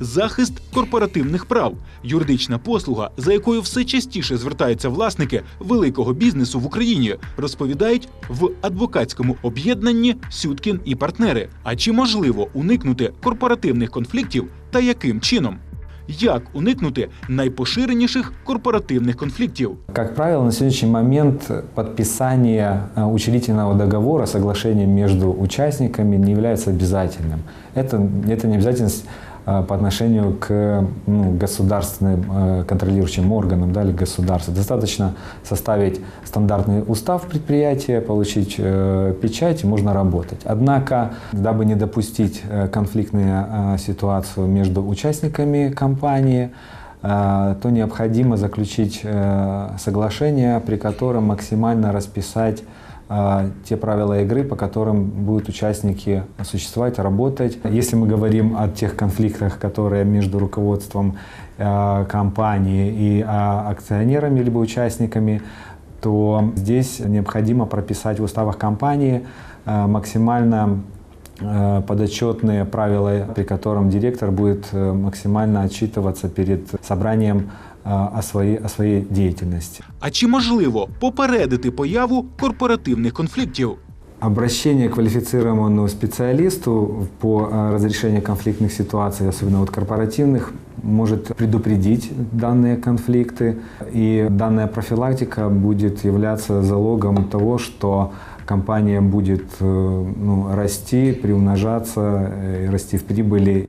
захист корпоративних прав, юридична послуга, за якою все частіше звертаються власники великого бізнесу в Україні, розповідають в адвокатському об'єднанні Сюткін і партнери. А чи можливо уникнути корпоративних конфліктів та яким чином? Як уникнути найпоширеніших корпоративних конфліктів? Как правило, на сегодняшний момент подписание э, учредительного договора, соглашения между участниками не является обязательным. Это, это не обязательность э, по отношению к ну, государственным э, контролирующим органам да, или государству. Достаточно составить стандартный устав предприятия, получить э, печать, и можно работать. Однако, дабы не допустить э, конфликтную э, ситуацию между участниками компании, э, то необходимо заключить э, соглашение, при котором максимально расписать э, те правила игры, по которым будут участники существовать, работать. Если мы говорим о тех конфликтах, которые между руководством э, компании и э, акционерами либо участниками, то здесь необходимо прописать в уставах компании э, максимально э, подотчетные правила, при котором директор будет э, максимально отчитываться перед собранием э, о своей, о своей деятельности. А чи можливо попередити появу корпоративних конфліктів? Обращение к квалифицированному специалисту по э, разрешению конфликтных ситуаций, особенно вот корпоративных, может предупредить данные конфликты. И данная профилактика будет являться залогом того, что компания будет э, ну, расти, приумножаться, э, и расти в прибыли.